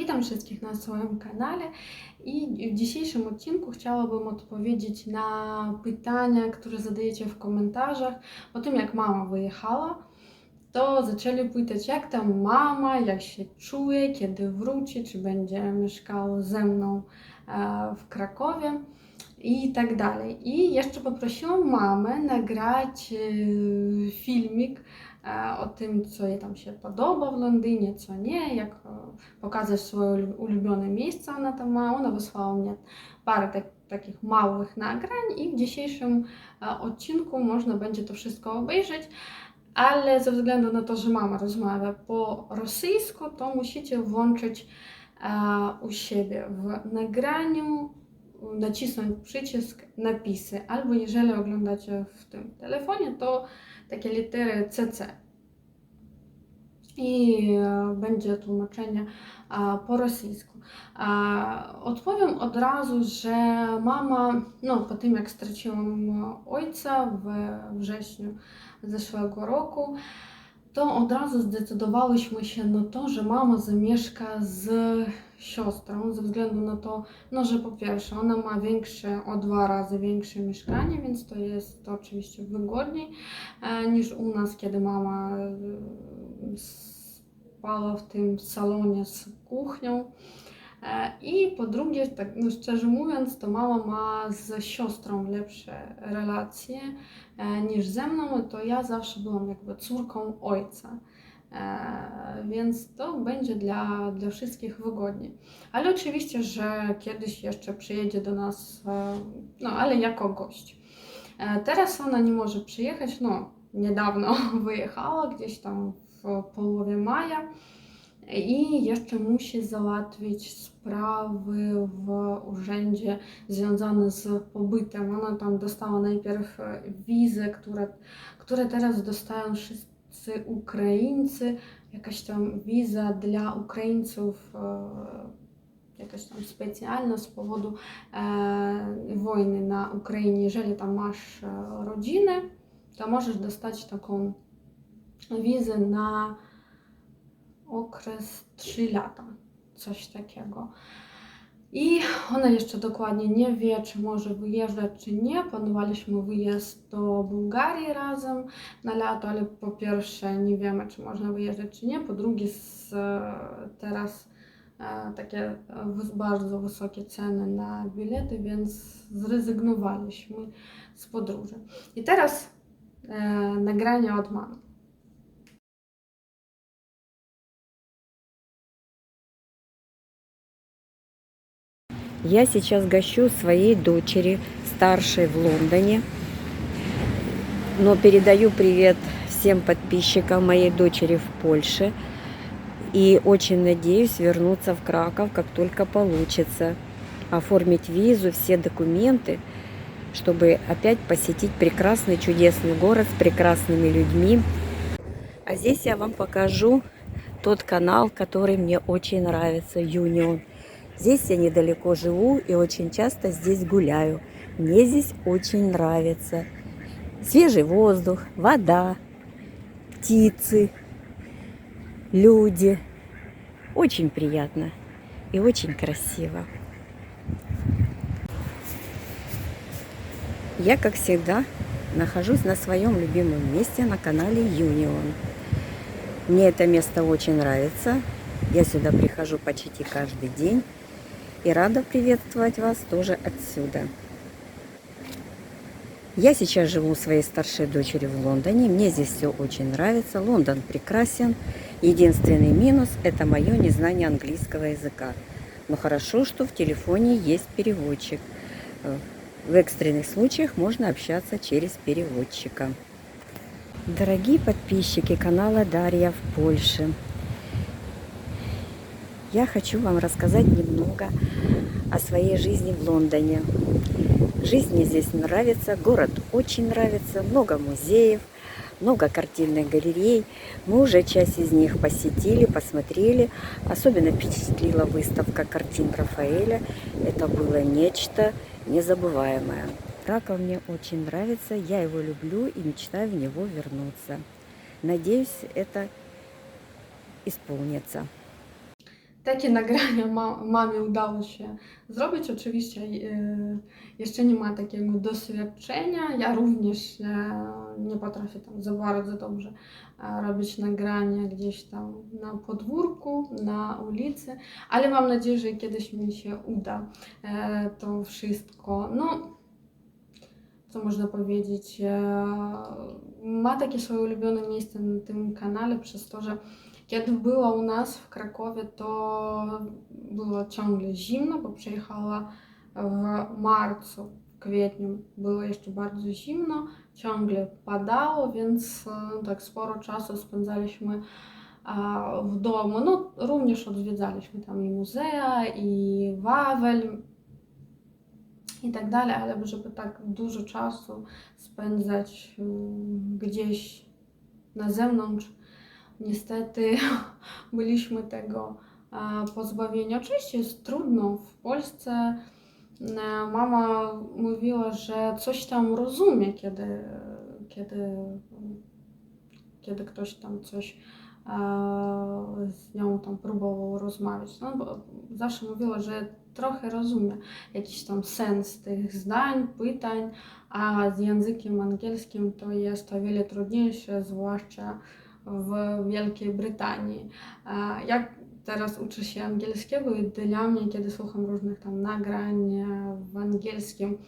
Witam wszystkich na swoim kanale i w dzisiejszym odcinku chciałabym odpowiedzieć na pytania, które zadajecie w komentarzach o tym, jak mama wyjechała. To zaczęli pytać, jak tam mama, jak się czuje, kiedy wróci, czy będzie mieszkała ze mną e, w Krakowie i tak dalej. I jeszcze poprosiłam mamę nagrać e, filmik o tym, co jej tam się podoba w Londynie, co nie, jak e, pokazać swoje ulu- ulubione miejsca ona tam ma. Ona wysłała mnie parę tak, takich małych nagrań i w dzisiejszym e, odcinku można będzie to wszystko obejrzeć. Ale ze względu na to, że mama rozmawia po rosyjsku, to musicie włączyć e, u siebie w nagraniu, nacisnąć przycisk napisy, albo jeżeli oglądacie w tym telefonie, to I e, będzie tłumaczenie e, po rosyjsku. E, Odpowiem od razu, że mama, no po tym jak straciłam ojca w wrześniu zeszłego roku, to od razu zdecydowałyśmy się na to, że mama zamieszka z siostrą, ze względu na to, no, że po pierwsze ona ma większe, o dwa razy większe mieszkanie, więc to jest to oczywiście wygodniej e, niż u nas, kiedy mama e, spała w tym salonie z kuchnią. E, I po drugie, tak no szczerze mówiąc, to mama ma z siostrą lepsze relacje e, niż ze mną, to ja zawsze byłam jakby córką ojca. E, Więc to będzie dla, dla wszystkich wygodniej. Ale oczywiście, że kiedyś jeszcze przyjedzie do nas, no ale jako gość. Teraz ona nie może przyjechać, no niedawno wyjechała, gdzieś tam w połowie maja e, które teraz dostają wszyscy Ukraińcy, jakaś tam wiza dla Ukraińców, e, jakaś tam specjalna z powodu e, wojny na Ukrainie. Jeżeli masz e, rodzinę, to dostać taką wizę na okres 3 lata, coś takiego. I ona jeszcze dokładnie nie wie, czy może wyjeżdżać, czy nie. Planowaliśmy wyjazd do Bułgarii razem na lato, ale po pierwsze nie wiemy, czy można wyjeżdżać, czy nie. Po drugie, z, teraz e, takie e, bardzo wysokie ceny na bilety, więc zrezygnowaliśmy z podróży. I teraz e, nagranie od mamy. Я сейчас гощу своей дочери, старшей в Лондоне. Но передаю привет всем подписчикам моей дочери в Польше. И очень надеюсь вернуться в Краков, как только получится. Оформить визу, все документы, чтобы опять посетить прекрасный, чудесный город с прекрасными людьми. А здесь я вам покажу тот канал, который мне очень нравится, Юнион. Здесь я недалеко живу и очень часто здесь гуляю. Мне здесь очень нравится. Свежий воздух, вода, птицы, люди. Очень приятно и очень красиво. Я, как всегда, нахожусь на своем любимом месте на канале Юнион. Мне это место очень нравится. Я сюда прихожу почти каждый день и рада приветствовать вас тоже отсюда. Я сейчас живу у своей старшей дочери в Лондоне. Мне здесь все очень нравится. Лондон прекрасен. Единственный минус – это мое незнание английского языка. Но хорошо, что в телефоне есть переводчик. В экстренных случаях можно общаться через переводчика. Дорогие подписчики канала Дарья в Польше, я хочу вам рассказать немного о своей жизни в Лондоне. Жизнь мне здесь нравится, город очень нравится, много музеев, много картинных галерей. Мы уже часть из них посетили, посмотрели. Особенно впечатлила выставка картин Рафаэля. Это было нечто незабываемое. Краков мне очень нравится, я его люблю и мечтаю в него вернуться. Надеюсь, это исполнится. Takie nagrania ma, mamie udało się zrobić. Oczywiście e, jeszcze nie ma takiego doświadczenia. Ja również e, nie potrafię tam za bardzo dobrze e, robić nagrania gdzieś tam na podwórku, na ulicy, ale mam nadzieję, że kiedyś mi się uda e, to wszystko. No, co można powiedzieć? Ma takie swoje ulubione miejsce na tym kanale przez to, że kiedy była u nas w Krakowie, to było ciągle zimno, bo przyjechała w marcu, w kwietniu było jeszcze bardzo zimno, ciągle padało, więc e, tak sporo czasu spędzaliśmy w domu. No, również odwiedzaliśmy tam i muzea, i Wawel, i tak dalej, ale żeby tak dużo czasu spędzać mm, gdzieś na zewnątrz, niestety byliśmy tego e, pozbawieni. Oczywiście jest trudno w Polsce. e, Mama mówiła, że coś tam rozumie, kiedy, kiedy, kiedy ktoś tam coś e, z nią tam próbował rozmawiać. No, bo zawsze mówiła, że trochę rozumie jakiś tam sens tych zdań, pytań, a z językiem angielskim to jest o wiele trudniejsze, zwłaszcza w Wielkiej Brytanii. Jak teraz uczę się angielskiego i dla mnie, kiedy słucham różnych tam nagrań e, w angielskim,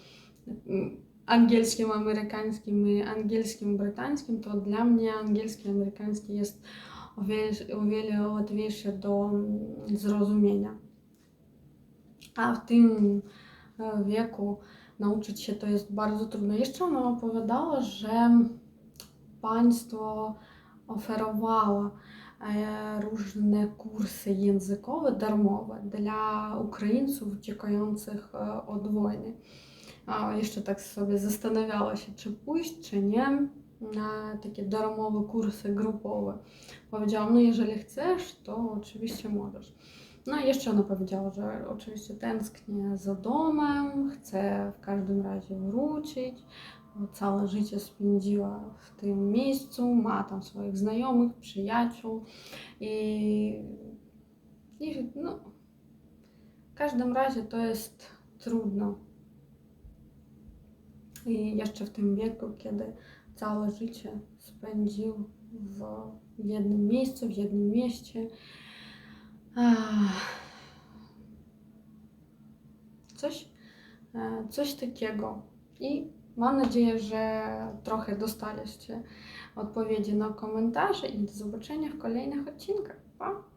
angielskim amerykańskim i angielskim brytańskim, to dla mnie angielski amerykański jest o wiele, o wiele łatwiejszy do zrozumienia. A w tym e, wieku nauczyć się to jest bardzo trudno. Jeszcze ona opowiadała, że państwo e, różne kursy językowe darmowe dla Ukraińców uciekających e, od wojny. Jeszcze tak sobie zastanawiała się, czy pójść, czy nie na takie darmowe kursy grupowe. Powiedziałam, no jeżeli chcesz, to oczywiście możesz. No i jeszcze ona powiedziała, że oczywiście tęsknię za domem, chce w każdym razie wrócić, całe życie spędziła w tym miejscu, ma tam swoich znajomych, przyjaciół i, i no, w każdym razie to jest trudno. I jeszcze w tym wieku, kiedy całe życie spędził w jednym miejscu, w jednym mieście. Coś, e, coś takiego. I nadzieję, że trochę dostaliście odpowiedzi na komentarze i do zobaczenia w kolejnych odcinkach. Pa!